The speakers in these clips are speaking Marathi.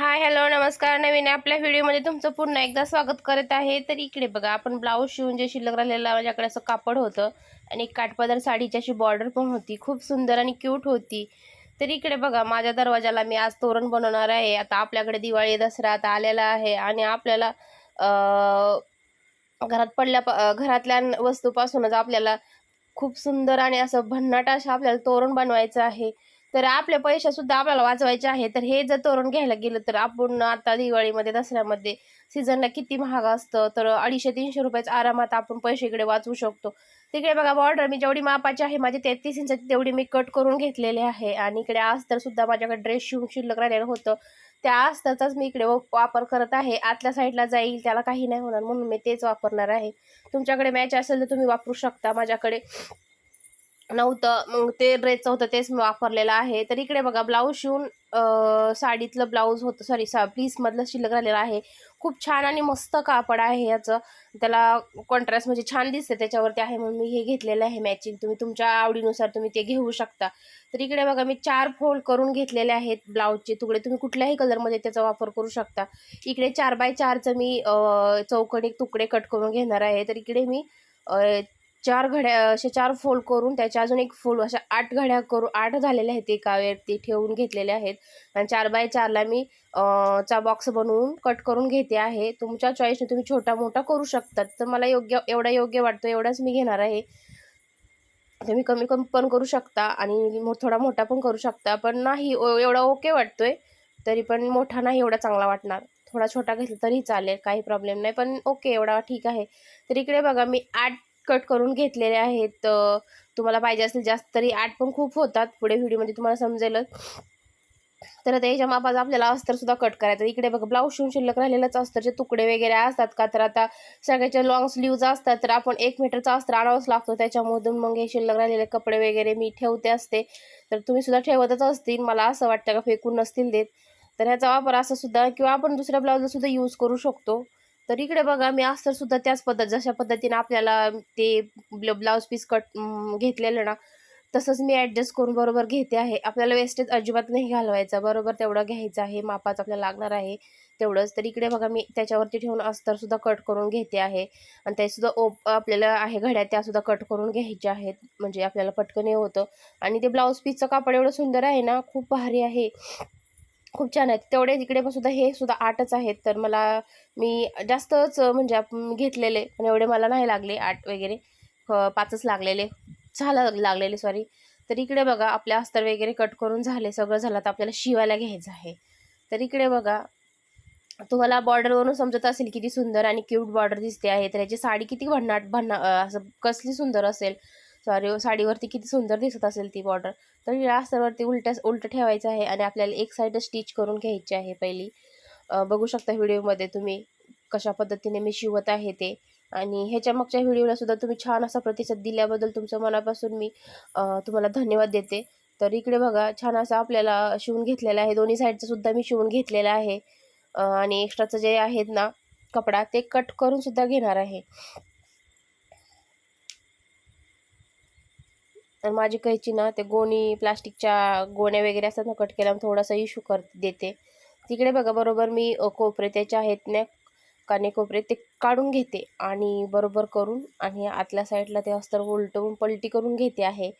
हाय हॅलो नमस्कार. नवीन आपल्या व्हिडिओमध्ये तुमचं पुन्हा एकदा स्वागत करत आहे. तर इकडे बघा आपण ब्लाऊज शिवून जे शिल्लक राहिलेला माझ्याकडे असं कापड होतं आणि एक काठपदर साडीची अशी बॉर्डर पण होती. खूप सुंदर आणि क्यूट होती. तर इकडे बघा माझ्या दरवाजाला मी आज तोरण बनवणार आहे. आता आपल्याकडे दिवाळी दसरा आता आलेला आहे आणि आपल्याला घरात पडल्या घरातल्या वस्तूपासूनच आपल्याला खूप सुंदर आणि असं भन्नाट असं आपल्याला तोरण बनवायचं आहे. तर आपले पैसे सुद्धा आपल्याला वाचवायचे आहे. तर हे जर तोरण घ्यायला गेलं तर आपण आता दिवाळीमध्ये दसऱ्यामध्ये सीझनला किती महाग असतं? तर अडीचशे तीनशे रुपयाचं आरामात आपण पैसे इकडे वाचवू शकतो. तिकडे बघा बॉर्डर मी जेवढी मापाची आहे माझी तेहतीस इंचाची तेवढी मी कट करून घेतलेली आहे. आणि इकडे अस्तर सुद्धा माझ्याकडे ड्रेस शिवून शिल्लक राहिलेलं होतं. त्या अस्तरचाच मी इकडे वापर करत आहे. आतल्या साईडला जाईल त्याला काही नाही होणार म्हणून मी तेच वापरणार आहे. तुमच्याकडे मॅच असेल तर तुम्ही वापरू शकता. माझ्याकडे नव्हतं. मग ते ड्रेसचं होतं तेच मी वापरलेलं आहे. तर इकडे बघा ब्लाऊज शिवून साडीतलं ब्लाऊज होतं. सॉरी सा पीसमधलं शिल्लक राहिलेलं आहे. खूप छान आणि मस्त कापड आहे याचं त्याला कॉन्ट्रास्ट म्हणजे छान दिसते त्याच्यावरती आहे म्हणून मी हे घेतलेलं आहे मॅचिंग तुम्ही तुमच्या आवडीनुसार तुम्ही ते घेऊ शकता. तर इकडे बघा मी चार फोल्ड करून घेतलेले आहेत ब्लाऊजचे तुकडे. तुम्ही कुठल्याही कलरमध्ये त्याचा वापर करू शकता. इकडे चार बाय चारचं मी चौकडी तुकडे कट करून घेणार आहे. तर इकडे मी चार घड्या असे चार फोल्ड करून त्याच्या अजून एक फोल्ड अशा आठ घड्या करून आठ झालेल्या आहेत एकावरती ठेवून घेतलेल्या आहेत. आणि चार बाय चारला मी चा बॉक्स बनवून कट करून घेते आहे. तुमच्या चॉईसने तुम्ही छोटा मोठा करू शकतात. तर मला योग्य एवढा योग्य वाटतो एवढाच मी घेणार आहे. तुम्ही कमी कमी पण करू शकता आणि थोडा मोठा पण करू शकता. पण नाही ओ- एवढा ओके वाटतोय तरी पण मोठा नाही एवढा चांगला वाटणार. थोडा छोटा घेतला तरी चालेल काही प्रॉब्लेम नाही. पण ओके एवढा ठीक आहे. तर इकडे बघा मी आठ कट करून घेतलेले आहेत. तुम्हाला पाहिजे असेल जास्त तरी आठ पण खूप होतात. पुढे व्हिडिओमध्ये तुम्हाला समजेलच. तर आता याच्या मापाचा आपल्याला अस्तरसुद्धा कट करायचं. इकडे बघा ब्लाऊज शिवून शिल्लक राहिलेलंच अस्तरचे तुकडे वगैरे असतात का तर आता सगळ्याच्या लॉंग स्लीव्ज असतात तर आपण एक मीटरचा अस्तर आणावंच लागतो. त्याच्यामधून मग हे शिल्लक राहिलेले कपडे वगैरे मी ठेवते असते. तर तुम्ही सुद्धा ठेवतच असतील. मला असं वाटतं का फेकून नसतील देत. तर ह्याचा वापर असं सुद्धा किंवा आपण दुसऱ्या ब्लाऊजला सुद्धा यूज करू शकतो. तर इकडे बघा मी अस्तर सुद्धा त्याच पद्धत जशा पद्धतीने आपल्याला ते ब्लाऊज पीस कट घेतलेलं ना तसंच मी ॲडजस्ट करून बरोबर घेते आहे. आपल्याला वेस्टेज अजिबात नाही घालवायचा. बरोबर तेवढं घ्यायचं आहे. मापाच आपल्याला लागणार आहे तेवढंच. तर इकडे बघा मी त्याच्यावरती ठेवून अस्तरसुद्धा कट करून घेते आहे. आणि त्यासुद्धा ओप आपल्याला आहे घड्या त्यासुद्धा कट करून घ्यायच्या आहेत. म्हणजे आपल्याला पटकन हे होतं. आणि ते ब्लाऊज पीसचं कापड एवढं सुंदर आहे ना खूप भारी आहे. खूप छान आहेत. तेवढे इकडे पण सुद्धा हे सुद्धा आठच आहेत. तर मला मी जास्तच म्हणजे घेतलेले पण एवढे मला नाही लागले आठ वगैरे. पाचच लागलेले. झालं लागलेले सॉरी तर इकडे बघा आपले अस्तर वगैरे कट करून झाले सगळं झालं. तर आपल्याला शिवायला घ्यायचं आहे. तर इकडे बघा तुम्हाला बॉर्डरवरून समजत असेल किती सुंदर आणि क्यूट बॉर्डर दिसते आहे. तर याची साडी किती भन्नाट भन्ना असं कसली सुंदर असेल. सॉरी साडीवरती किती सुंदर दिसत असेल ती बॉर्डर तर या अस्तरवरती उलट्या उलटं ठेवायचं आहे आणि आपल्याला एक साईड स्टिच करून घ्यायची आहे पहिली. बघू शकता व्हिडिओमध्ये तुम्ही कशा पद्धतीने मी शिवत आहे ते. आणि ह्याच्या मागच्या व्हिडिओला सुद्धा तुम्ही छान असा प्रतिसाद दिल्याबद्दल तुमचं मनापासून मी तुम्हाला धन्यवाद देते. तर इकडे बघा छान असा आपल्याला शिवून घेतलेलं आहे. दोन्ही साईडचं सुद्धा मी शिवून घेतलेलं आहे. आणि एक्स्ट्राचं जे आहेत ना कपडा ते कट करून सुद्धा घेणार आहे. तर माझी कैची ना ते गोणी प्लास्टिकच्या गोण्या वगैरे असतात ना कट केल्यावर थोडासा इशू कर देते. तिकडे बघा बरोबर मी कोपरे त्याचे आहेत ना काने कोपरे ते काढून घेते आणि बरोबर करून आणि आतल्या साईडला ते अस्तर उलटवून पलटी करून घेते आहे.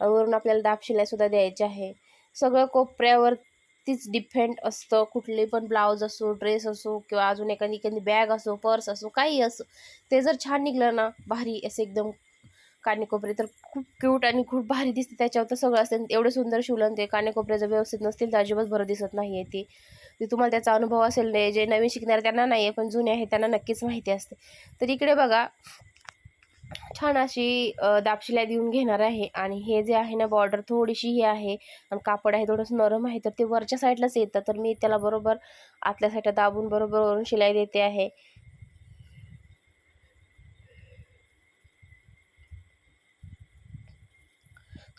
वरून आपल्याला दाब शिलाईसुद्धा द्यायची आहे. सगळं कोपऱ्यावरतीच डिपेंड असतं. कुठले पण ब्लाऊज असो ड्रेस असो किंवा अजून एखादी एखादी बॅग असो पर्स असो काही असो. ते जर छान निघलं ना भारी असं एकदम कानेकोपरे तर खूप क्यूट आणि खूप भारी दिसते. त्याच्यावर तर सगळं असेल एवढं सुंदर शिवलं ते. कानेकोपरे जर व्यवस्थित नसतील तर अजिबात बरं दिसत नाही आहे ती. ते तुम्हाला त्याचा अनुभव असेल नाही जे नवीन शिकणारे त्यांना नाही आहे पण जुने आहे त्यांना नक्कीच माहिती असते. तर इकडे बघा छान अशी दापशिला दाबशिलाई देऊन घेणार आहे. आणि हे जे आहे ना बॉर्डर थोडीशी ही आहे. आणि कापड आहे थोडंसं नरम आहे. तर ते वरच्या साईडलाच येतं. तर मी त्याला बरोबर आतल्या साईडला दाबून बरोबर वरून शिलाई देते आहे.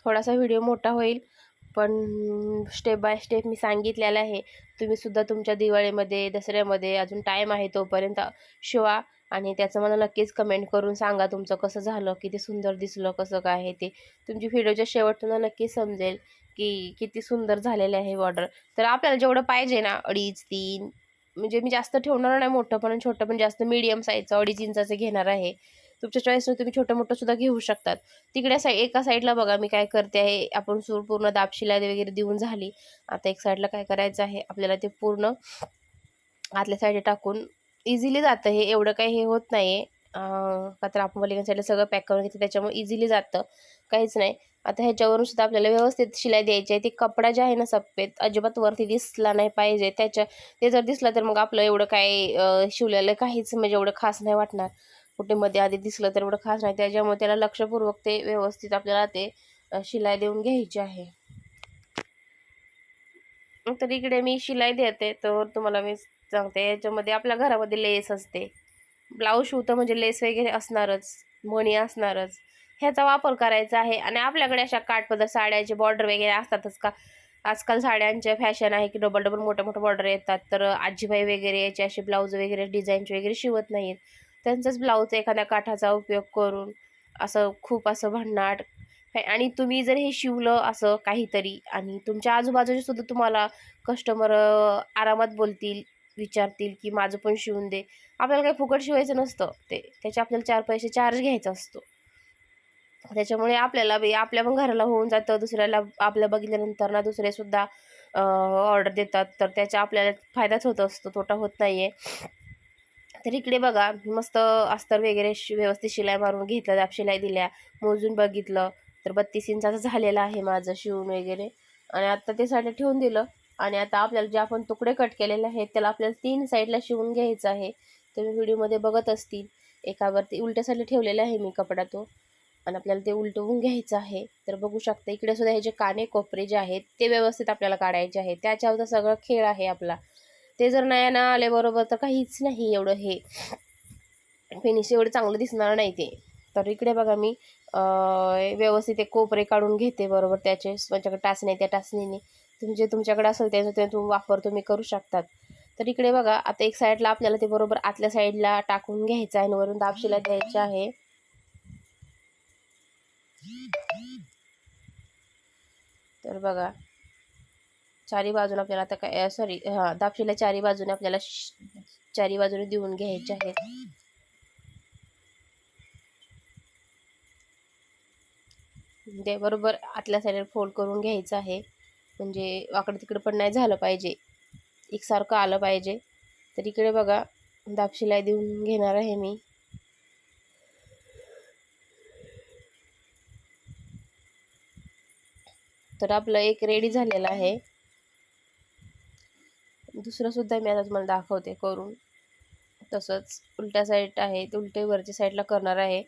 थोडासा व्हिडिओ मोठा होईल पण स्टेप बाय स्टेप मी सांगितलेलं आहे. तुम्हीसुद्धा तुमच्या दिवाळीमध्ये दसऱ्यामध्ये अजून टाईम आहे तोपर्यंत शिवा आणि त्याचं मला नक्कीच कमेंट करून सांगा तुमचं कसं झालं किती सुंदर दिसलं कसं काय आहे ते. तुमची व्हिडिओच्या शेवट तुम्हाला नक्कीच समजेल की किती सुंदर झालेले आहे बॉर्डर तर आपल्याला जेवढं पाहिजे ना अडीच तीन म्हणजे मी जास्त ठेवणार नाही मोठं पण छोटं पण जास्त मीडियम साईजचं अडीच इंचाचं घेणार आहे. तुमच्या चॉईसनं तुम्ही छोटं मोठं सुद्धा घेऊ शकतात. तिकडे साई एका साईडला बघा मी काय करते आहे आपण सूर पूर्ण दाबशिला वगैरे देऊन झाली. आता एक साईडला काय करायचं आहे आपल्याला ते पूर्ण आतल्या साईडला टाकून इझिली जातं हे. एवढं काही हे होत नाही आहे का तर आपण पलीकडे साईडला सगळं पॅक करून घेतो त्याच्यामुळे इझिली जातं. काहीच नाही. आता ह्याच्यावरून सुद्धा आपल्याला व्यवस्थित शिलाई द्यायची आहे. ते कपडा जे आहे ना सफेद अजिबात वरती दिसला नाही पाहिजे. त्याच्या ते जर दिसलं तर मग आपलं एवढं काय शिवलेलं काहीच म्हणजे एवढं खास नाही वाटणार. कुठे मध्ये आधी दिसलं तर एवढं खास नाही. त्याच्यामुळे त्याला लक्षपूर्वक ते व्यवस्थित आपल्याला ते शिलाई देऊन घ्यायची आहे. तर इकडे मी शिलाई देते. तर तुम्हाला मी सांगते याच्यामध्ये आपल्या घरामध्ये लेस असते. ब्लाऊज शिवतं म्हणजे लेस वगैरे असणारच मणी असणारच. ह्याचा वापर करायचा आहे. आणि आपल्याकडे अशा काठपदर साड्याचे बॉर्डर वगैरे असतातच का? आजकाल साड्यांच्या फॅशन आहे की डबल डबल मोठे मोठे बॉर्डर येतात. तर आजीबाई वगैरे याचे असे ब्लाऊज वगैरे डिझाईनचे वगैरे शिवत नाहीत. त्यांचंच ब्लाऊज एखाद्या काठाचा उपयोग करून असं खूप असं भन्नाट. आणि तुम्ही जर हे शिवलं असं काहीतरी आणि तुमच्या आजूबाजूचे सुद्धा तुम्हाला कस्टमर आरामात बोलतील विचारतील की माझं पण शिवून दे. आपल्याला काही फुकट शिवायचं नसतं. ते त्याचे आपल्याला चार पैसे चार्ज घ्यायचा असतो. त्याच्यामुळे आपल्याला आपल्या पण घराला होऊन जातं. दुसऱ्याला आपल्या बघितल्यानंतर ना दुसरेसुद्धा ऑर्डर देतात. तर त्याचा आपल्याला फायदाच होत असतो. तोटा होत नाही आहे तर इकडे बघा मस्त अस्तर वगैरे व्यवस्थित शिलाई मारून घेतलं दाब शिलाई दिल्या मोजून बघितलं. तर बत्तीस इंचाचं झालेलं आहे माझं शिवून वगैरे. आणि आता ते साईडला ठेवून दिलं. आणि आता आपल्याला जे आपण तुकडे कट केलेले आहेत त्याला आपल्याला तीन साईडला शिवून घ्यायचं आहे. तुम्ही व्हिडिओमध्ये बघत असतील. एकावरती उलट्या साईडला ठेवलेला आहे मी कपडा तो. आणि आपल्याला ते उलटवून घ्यायचं आहे. तर बघू शकता इकडे सुद्धा हे जे काने कोपरे जे आहेत ते व्यवस्थित आपल्याला काढायचे आहे. त्याच्यावर सगळं खेळ आहे आपला. ते जर नाही ना आले बरोबर तर काहीच नाही एवढं हे. फिनिश एवढं चांगलं दिसणार नाही ते. तर इकडे बघा मी व्यवस्थित ते कोपरे काढून घेते बरोबर त्याचे. म्हणजे माझ्याकडे टासणी त्या टाचणीने. तुम्ही जे तुमच्याकडे असेल त्याचा ते तुम्ही वापर तुम्ही करू शकतात. तर इकडे बघा आता एक साईडला आपल्याला ते बरोबर आतल्या साईडला टाकून घ्यायचं आहे आणि वरून दाबशीला द्यायचे आहे. तर बघा चारी बाजून आपल्याला आता काय सॉरी हां दापशीला चारी बाजूने आपल्याला चारी बाजूने देऊन घ्यायचे आहे ते बरोबर आतल्या साईडला फोल्ड करून घ्यायचं आहे. म्हणजे वाकडं तिकडं पण नाही झालं पाहिजे. एकसारखं आलं पाहिजे. तर इकडे बघा दापशिलाई देऊन घेणार आहे मी. तर आपलं एक रेडी झालेलं आहे. दुसरंसुद्धा मी आता तुम्हाला दाखवते करून. तसंच उलट्या साईड आहे ते उलटे वरच्या साईडला करणार आहे.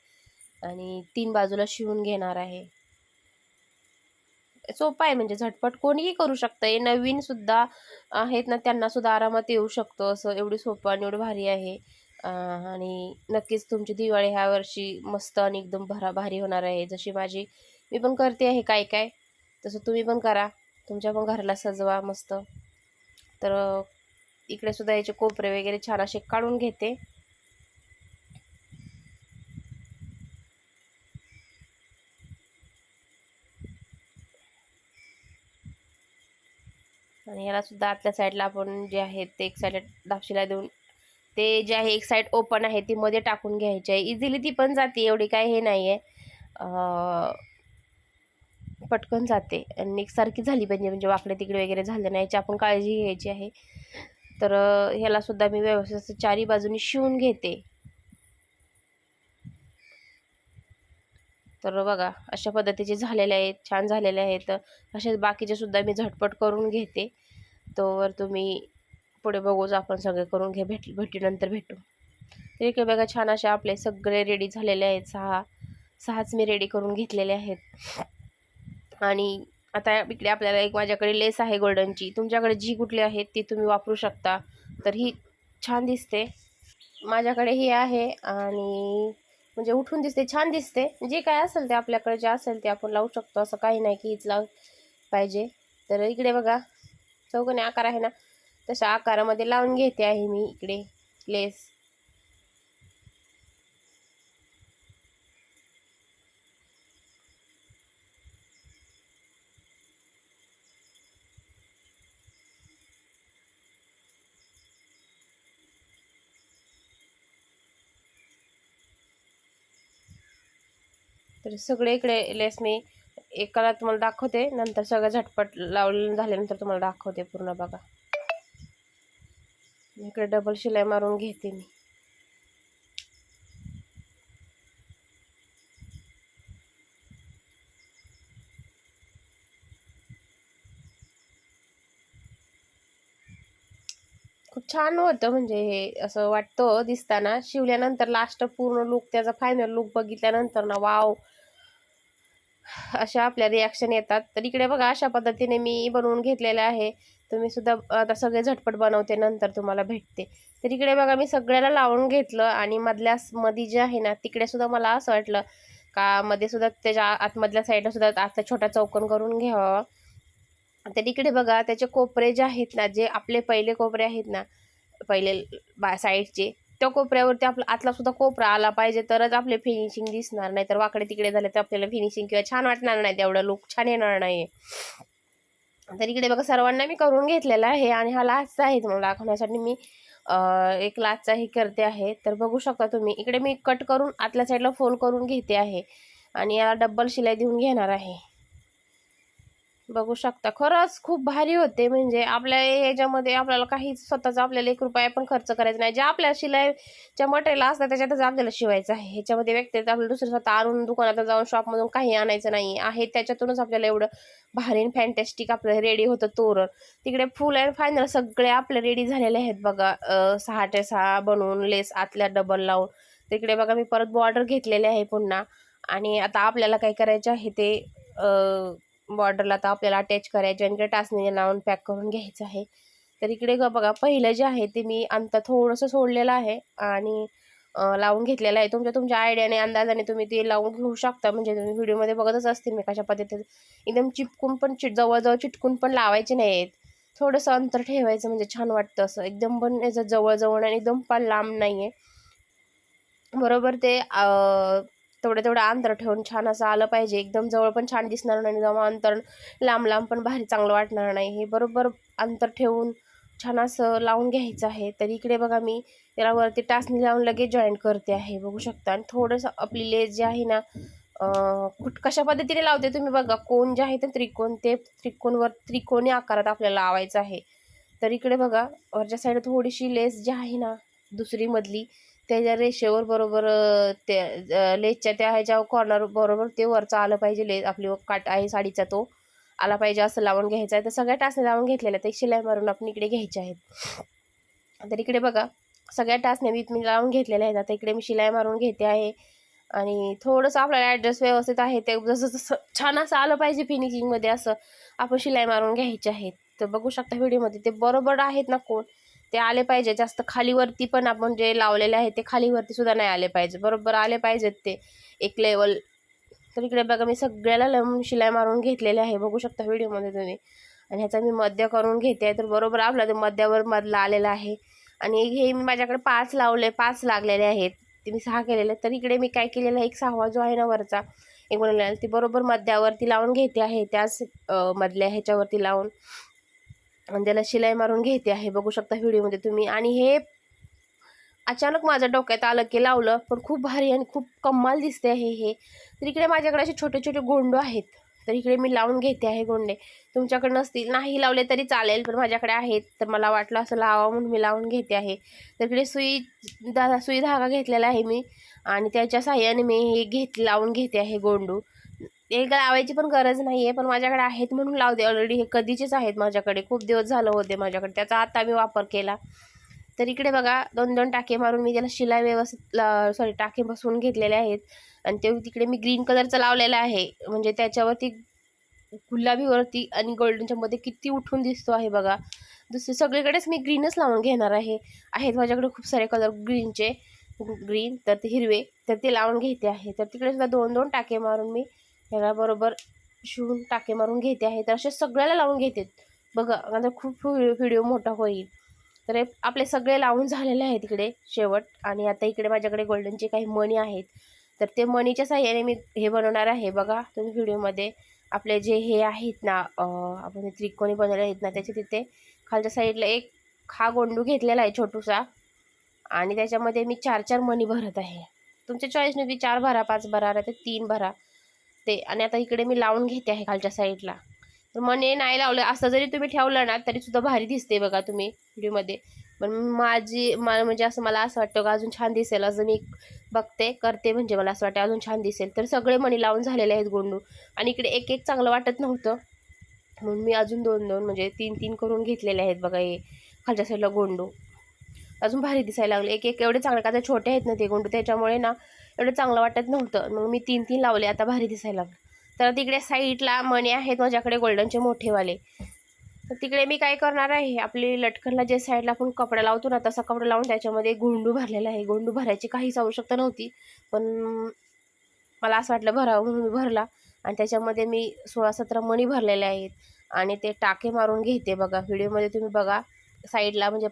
आणि तीन बाजूला शिवून घेणार आहे. सोपं आहे म्हणजे झटपट कोणीही करू शकतं. हे नवीन सुद्धा आहेत ना त्यांना सुद्धा आरामात येऊ शकतो. असं एवढी सोपं आणि एवढं भारी आहे. आणि नक्कीच तुमची दिवाळी ह्या वर्षी मस्त आणि एकदम भरा भारी होणार आहे. जशी माझी मी पण करते आहे काय काय तसं तुम्ही पण करा. तुमच्या पण घराला सजवा मस्त. तर इकडे सुद्धा याचे कोपरे वगैरे छान असे काढून घेते. आणि याला सुद्धा आतल्या साईडला आपण जे आहे ते एक साईड दापशीला देऊन ते जे आहे एक साईड ओपन आहे ती मध्ये टाकून घ्यायची आहे. इझिली ती पण जाते एवढी काय हे नाही आहे पटकन जाते. आणि एकसारखी झाली पाहिजे म्हणजे वाकडे तिकडे वगैरे झाले नाही याची आपण काळजी घ्यायची आहे. तर ह्यालासुद्धा मी व्यवस्थित चारी बाजूनी शिवून घेते. तर बघा अशा पद्धतीचे झालेले आहेत छान झालेले आहेत. असेच बाकीचे सुद्धा मी झटपट करून घेते. तोवर तुम्ही पुढे बघूच आपण सगळे करून घे भेट भेटीनंतर भेटू. तर आहे बघा छान असे आपले सगळे रेडी झालेले आहेत. सहा सहाच मी रेडी करून घेतलेले आहेत. आणि आता इकडे आपल्याला एक माझ्याकडे लेस आहे गोल्डनची. तुमच्याकडे जी कुठली आहेत ती तुम्ही वापरू शकता. तर ही छान दिसते. माझ्याकडे ही आहे आणि म्हणजे उठून दिसते छान दिसते. जे काय असेल ते आपल्याकडे जे असेल ते आपण लावू शकतो. असं काही नाही की हीच लाव पाहिजे. तर इकडे बघा चौकोनी आकार आहे ना. तशा आकारामध्ये लावून घेते आहे मी इकडे लेस. तर सगळे इकडे लेस मी एकाला तुम्हाला दाखवते नंतर सगळं झटपट लावलेलं झाल्यानंतर तुम्हाला दाखवते पूर्ण बघा. इकडे डबल शिलाई मारून घेते मी. खूप छान होतं म्हणजे हे असं वाटतं दिसताना. शिवल्यानंतर लास्ट पूर्ण लुक त्याचा फायनल लुक बघितल्यानंतर ना वाव अशा आपल्या रिॲक्शन येतात. तर इकडे बघा अशा पद्धतीने मी बनवून घेतलेलं आहे. तुम्ही सुद्धा आता सगळे झटपट बनवते नंतर तुम्हाला भेटते. तर इकडे बघा मी सगळ्याला लावून घेतलं आणि मधल्या मध्ये जे आहे ना तिकडे सुद्धा मला असं वाटलं का मध्ये सुद्धा त्याच्या आतमधल्या साईडला सुद्धा आता छोटा चौकन करून घ्यावा. तर इकडे बघा त्याचे कोपरे जे आहेत ना जे आपले पहिले कोपरे आहेत ना पहिले बा साईडचे त्या कोपऱ्यावरती आपला आतला सुद्धा कोपरा आला पाहिजे तरच आपले फिनिशिंग दिसणार. नाही तर वाकडे तिकडे झाले तर आपल्याला फिनिशिंग किंवा छान वाटणार नाही तेवढं लुक छान येणार नाही तर इकडे बघा सर्वांना मी करून घेतलेला आहे आणि हा लाचचा आहे तुम्हाला दाखवण्यासाठी मी एक लाचचा हे करते आहे. तर बघू शकता तुम्ही इकडे मी कट करून आतल्या साईडला फोल्ड करून घेते आहे. आणि याला डब्बल शिलाई देऊन घेणार आहे. बघू शकता. खरंच खूप भारी होते. म्हणजे आपल्या ह्याच्यामध्ये आपल्याला काही स्वतःचा आपल्याला एक रुपया पण खर्च करायचा नाही. जे आपल्या शिलाईच्या मटेरियल असतात त्याच्यातच आपल्याला शिवायचं आहे. ह्याच्यामध्ये व्यक्ती आपल्याला दुसरं स्वतः आणून दुकानात जाऊन शॉपमधून काही आणायचं नाही. आहे त्याच्यातूनच आपल्याला एवढं भारी फॅन्टॅस्टिक आपलं रेडी होतं तोरण. तिकडे फुल अँड फायनल सगळे आपले रेडी झालेले आहेत बघा. सहा ते सहा बनवून लेस आतल्या डबल लावून. तिकडे बघा मी परत बॉर्डर घेतलेले आहे पुन्हा. आणि आता आपल्याला काय करायचं आहे ते बॉर्डरला आता आपल्याला अटॅच करायचे आणि टाचणीने लावून पॅक करून घ्यायचं आहे. तर इकडे बघा पहिलं जे आहे ते मी अंतर थोडंसं सोडलेलं आहे आणि लावून घेतलेलं आहे. तुमच्या तुमच्या आयडियाने अंदाजाने तुम्ही ते लावून घेऊ शकता. म्हणजे तुम्ही व्हिडिओमध्ये बघतच असतील मी कशा पद्धतीने. एकदम चिटकून पण चिट जवळजवळ चिटकून पण लावायचे नाही आहेत थोडंसं अंतर ठेवायचं म्हणजे छान वाटतं असं. एकदम पण याचं जवळजवळ आणि एकदम पण लांब नाही आहे बरोबर ते तेवढं तेवढं अंतर ठेवून छान असं आलं पाहिजे. एकदम जवळ पण छान दिसणार नाही जेव्हा अंतर लांब लांब पण भारी चांगलं वाटणार नाही. हे बरोबर अंतर ठेवून छान असं लावून घ्यायचं आहे. तर इकडे बघा मी त्याला वरती टाचणी लावून लगेच जॉईंट करते आहे. बघू शकता. आणि थोडंसं आपली लेस जी आहे ना कुठ कशा पद्धतीने लावते तुम्ही बघा. कोण जे आहे ते त्रिकोण ते त्रिकोणवर त्रिकोणी आकारात आपल्याला लावायचं आहे. तर इकडे बघा वरच्या साईड थोडीशी लेस जी आहे ना दुसरी मधली त्याच्या रेषेवर बरोबर त्या लेसच्या त्या ह्याच्या कॉर्नर बरोबर ते वरचं आलं पाहिजे. लेस आपली काट आहे साडीचा तो. आला पाहिजे असं लावून घ्यायचा आहे. तर सगळ्या टाचण्या लावून घेतलेल्या ते शिलाई मारून आपण इकडे घ्यायचे आहेत. तर इकडे बघा सगळ्या टाचण्या मी मी लावून घेतलेल्या आहेत. आता इकडे मी शिलाई मारून घेते आहे. आणि थोडंसं आपल्याला ॲड्रेस व्यवस्थित आहे ते. जसं जसं छान असं आलं पाहिजे फिनिशिंगमध्ये असं आपण शिलाई मारून घ्यायचे आहेत. तर बघू शकता व्हिडिओमध्ये ते बरोबर आहेत ना कोण? ते आले पाहिजे. जास्त खालीवरती पण आपण जे लावलेले आहे ते खालीवरती सुद्धा नाही आले पाहिजे. बरोबर आले पाहिजेत ते. एक लेवल तर इकडे बघा मी सगळ्याला लावून शिलाई मारून घेतलेले आहे. बघू शकता व्हिडिओमध्ये तुम्ही. आणि ह्याचा मी मध्य करून घेते तर बरोबर आपला ते मध्यावर मधला आलेला आहे. आणि हे मी माझ्याकडे पाच लावले पाच लागलेले आहेत. ते मी सहा केलेले तर इकडे मी काय केलेलं आहे? एक सहावा जो आहे ना वरचा एक बनवलेला ती बरोबर मध्यावरती लावून घेते आहे. त्याच मधल्या ह्याच्यावरती लावून. आणि त्याला शिलाई मारून घेते आहे. बघू शकता व्हिडिओमध्ये तुम्ही. आणि हे अचानक माझ्या डोक्यात आलं की लावलं पण खूप भारी आणि खूप कमाल दिसते आहे हे. तर इकडे माझ्याकडे असे छोटे छोटे गोंडो आहेत. तर इकडे मी लावून घेते आहे गोंडे. तुमच्याकडे नसतील नाही लावले तरी चालेल पण माझ्याकडे आहेत. तर मला वाटलं असं लावा म्हणून मी लावून घेते आहे. तर इकडे सुई दादा सुई धागा घेतलेला आहे मी. आणि त्याच्या साह्याने मी हे घेत लावून घेते आहे गोंडू. एक लावायची पण गरज नाही आहे पण माझ्याकडे आहेत म्हणून लावते. ऑलरेडी हे कधीचेच आहेत माझ्याकडे. खूप दिवस झालं होते माझ्याकडे. त्याचा आता मी वापर केला. तर इकडे बघा दोन दोन टाके मारून मी त्याला शिलाई व्यवस्थित सॉरी टाके बसवून घेतलेले आहेत. आणि ते तिकडे मी ग्रीन कलरचं लावलेलं आहे. म्हणजे त्याच्यावरती गुलाबीवरती आणि गोल्डनच्या मध्ये किती उठून दिसतो आहे बघा. दुसरे सगळीकडेच मी ग्रीनच लावून घेणार आहे. आहेत माझ्याकडे खूप सारे कलर ग्रीनचे ग्रीन तर ते हिरवे तर ते लावून घेते आहे. तर तिकडे सुद्धा दोन दोन टाके मारून मी ह्याला बरोबर शिवून टाके मारून घेते आहे. तर असे सगळ्याला लावून घेते. बघा नंतर खूप व्हिडिओ मोठा होईल. तर आपले सगळे लावून झालेले आहेत इकडे शेवट. आणि आता इकडे माझ्याकडे गोल्डनचे काही मणी आहेत. तर ते मणीच्या साह्याने मी हे बनवणार आहे. बघा तुम्ही व्हिडिओमध्ये आपले जे हे आहेत ना आपण त्रिकोणी बनवले आहेत ना त्याचे तिथे खालच्या साईडला एक हा गोंडू घेतलेला आहे छोटूसा. आणि त्याच्यामध्ये मी चार चार मणी भरत आहे. तुमच्या चॉईसने चॉईसनुसार चार भरा पाच भरा ते तीन भरा. ते आणि आता इकडे मी लावून घेते आहे खालच्या साईडला तर मने नाही लावलं. असं जरी तुम्ही ठेवलं ना तरी सुद्धा भारी दिसते बघा तुम्ही व्हिडिओमध्ये. पण माझी मा म्हणजे असं मला असं वाटतं का अजून छान दिसेल. असं मी बघते करते म्हणजे मला असं वाटतं अजून छान दिसेल. तर सगळे मणी लावून झालेले आहेत गोंडू. आणि इकडे एक एक चांगलं वाटत नव्हतं. म्हणून मी अजून दोन दोन म्हणजे तीन तीन करून घेतलेले आहेत बघा हे खालच्या साईडला गोंडू. अजून भारी दिसायला लागले. एक एक एवढे चांगले का छोटे आहेत ना ते गोंडू. त्याच्यामुळे ना एवढं चांगलं वाटत नव्हतं. मग मी तीन तीन लावले आता भारी दिसायला तर तिकडे साईडला मणी आहेत माझ्याकडे गोल्डनचे मोठेवाले. तर तिकडे मी काय करणार आहे आपली लटकनला जे साईडला आपण कपडा लावतो ना तसा कपडा लावून त्याच्यामध्ये गोंडू भरलेला आहे. गोंडू भरायची काहीच आवश्यकता नव्हती. पण मला असं वाटलं भरावं म्हणून मी भरला. आणि त्याच्यामध्ये मी सोळा सतरा मणी भरलेले आहेत. आणि ते टाके मारून घेते बघा. व्हिडिओमध्ये तुम्ही बघा साईडला म्हणजे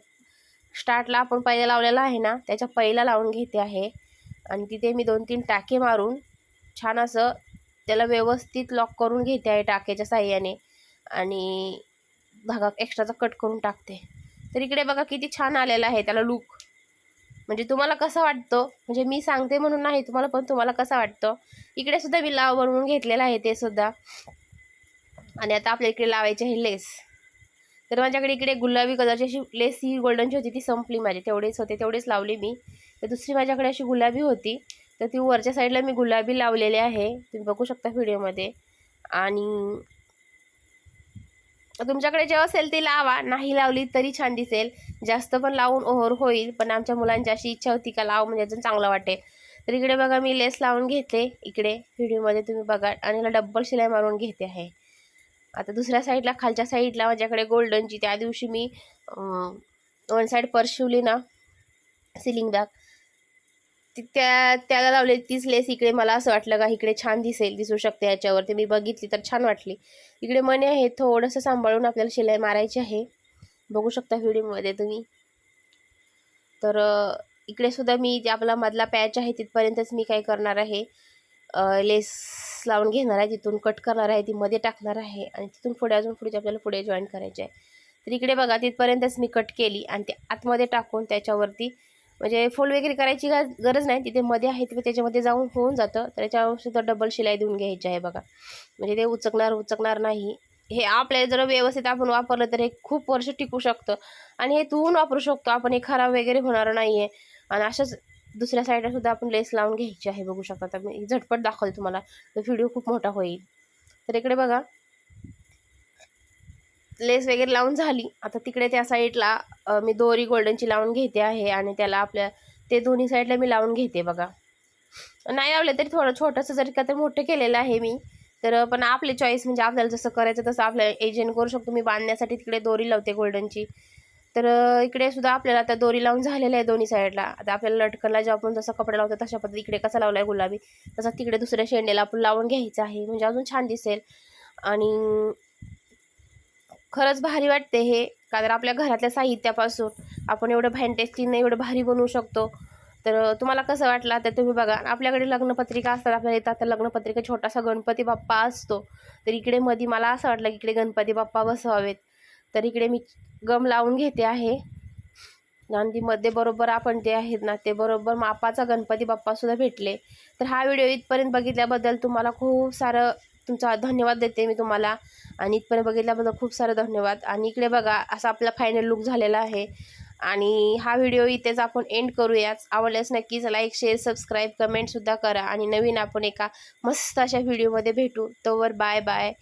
स्टार्टला आपण पहिला लावलेला आहे ना त्याच्या पहिला लावून घेते आहे. आणि तिथे मी दोन तीन टाके मारून छान असं त्याला व्यवस्थित लॉक करून घेते आहे टाक्याच्या साह्याने. आणि धागा एक्स्ट्राचा कट करून टाकते. तर इकडे बघा किती छान आलेला आहे त्याला लूक म्हणजे तुम्हाला कसं वाटतो? म्हणजे मी सांगते म्हणून नाही तुम्हाला पण तुम्हाला कसं वाटतं? इकडे सुद्धा मी लाव बनवून घेतलेलं आहे ते सुद्धा. आणि आता आपल्या इकडे लावायचे आहे लेस तर माझ्याकडे इकडे गुलाबी कलरची अशी लेस ही गोल्डनची होती ती संपली माझी. तेवढेच होते तेवढेच लावली मी. तर दुसरी माझ्याकडे अशी गुलाबी होती. तर ती वरच्या साईडला मी गुलाबी लावलेली आहे. तुम्ही बघू शकता व्हिडिओमध्ये. आणि तुमच्याकडे जे असेल ती लावा. नाही लावली तरी छान दिसेल. जास्त पण लावून ओव्हर होईल. पण आमच्या मुलांची अशी इच्छा होती का लाव म्हणजे अजून चांगलं वाटेल. तर इकडे बघा मी लेस लावून घेते. इकडे व्हिडिओमध्ये तुम्ही बघा. आणि डब्बल शिलाई मारून घेते आहे. आता दुसऱ्या साईडला खालच्या साईडला माझ्याकडे गोल्डनची. त्या दिवशी मी वन साईड पर्स शिवली ना सिलिंग बॅग. ती त्या त्याला लावले तीच लेस इकडे मला असं वाटलं का इकडे छान दिसेल दिसू शकते याच्यावरती. मी बघितली तर छान वाटली. इकडे मणे आहे थोडंसं सांभाळून आपल्याला शिलाई मारायची आहे. बघू शकता व्हिडिओमध्ये तुम्ही. तर इकडे सुद्धा मी जे आपला मधला पॅच आहे तिथपर्यंतच मी काय करणार आहे लेस लावून घेणार आहे. तिथून कट करणार आहे ती मध्ये टाकणार आहे आणि तिथून पुढे अजून पुढे आपल्याला पुढे जॉईन करायचे आहे. तर इकडे बघा तिथपर्यंतच मी कट केली आणि ते आतमध्ये टाकून त्याच्यावरती म्हणजे फोल्ड वगैरे करायची गरज नाही. तिथे मध्ये आहे तिथे त्याच्यामध्ये जाऊन होऊन जातं. तर त्याच्यावर सुद्धा डबल शिलाई देऊन घ्यायची आहे बघा. म्हणजे ते उचकणार उचकणार नाही. हे आपल्याला जर व्यवस्थित आपण वापरलं तर हे खूप वर्ष टिकू शकतं. आणि हे धुवून वापरू शकतो. आपण हे खराब वगैरे होणार नाही आहे आणि अशाच दुसऱ्या साईडला सुद्धा आपण लेस लावून घ्यायची आहे. बघू शकता. तर मी झटपट दाखवते तुम्हाला. तर व्हिडिओ खूप मोठा होईल. तर इकडे बघा. लेस वगैरे लावून झाली. आता तिकडे त्या साईडला मी दोरी गोल्डनची लावून घेते आहे आणि त्याला आपल्या ते दोन्ही साईडला मी लावून घेते बघा. नाही लावले तरी थोडं छोटंसं जरी का तर मोठं केलेलं आहे मी. तर पण आपले चॉईस म्हणजे आपल्याला जसं करायचं तसं आपल्याला एजंट करू शकतो. मी बांधण्यासाठी तिकडे दोरी लावते गोल्डनची. तर इकडे सुद्धा आपल्याला आता दोरी लावून झालेलं आहे दोन्ही साईडला. आता आपल्याला लटकनला जेव्हा आपण जसं कपडा लावतो तशा पद्धती इकडे कसा लावला आहे गुलाबी? तसा तिकडे दुसऱ्या शेंडेला आपण लावून घ्यायचं आहे. म्हणजे अजून छान दिसेल. आणि खरंच भारी वाटते हे. का आपल्या घरातल्या साहित्यापासून आपण एवढं फॅन्टेस्टिकनं एवढं भारी बनवू शकतो. तर तुम्हाला कसं वाटलं तर तुम्ही बघा आपल्याकडे लग्नपत्रिका असतात आपल्याला येतात तर लग्नपत्रिका छोटासा गणपती बाप्पा असतो. तर इकडे मध्ये मला असं वाटलं की इकडे गणपती बाप्पा बसवावेत. तर इकडे मी गम लावून घेते आहे. आणि मध्ये बरोबर आपण जे आहेत ना ते बरोबर मापाचा गणपती बाप्पासुद्धा भेटले. तर हा व्हिडिओ इथपर्यंत बघितल्याबद्दल तुम्हाला खूप सारं तुमचा धन्यवाद देते मी तुम्हाला. आणि इथपर्यंत बघितल्याबद्दल खूप सारा धन्यवाद. आणि इकडे बघा असा आपला फायनल लुक झालेला आहे. आणि हा व्हिडिओ इथेच आपण एंड करूयाच आवडल्यास नक्कीच लाईक शेअर सबस्क्राईब कमेंटसुद्धा करा. आणि नवीन आपण एका मस्त अशा व्हिडिओमध्ये भेटू. तोवर बाय बाय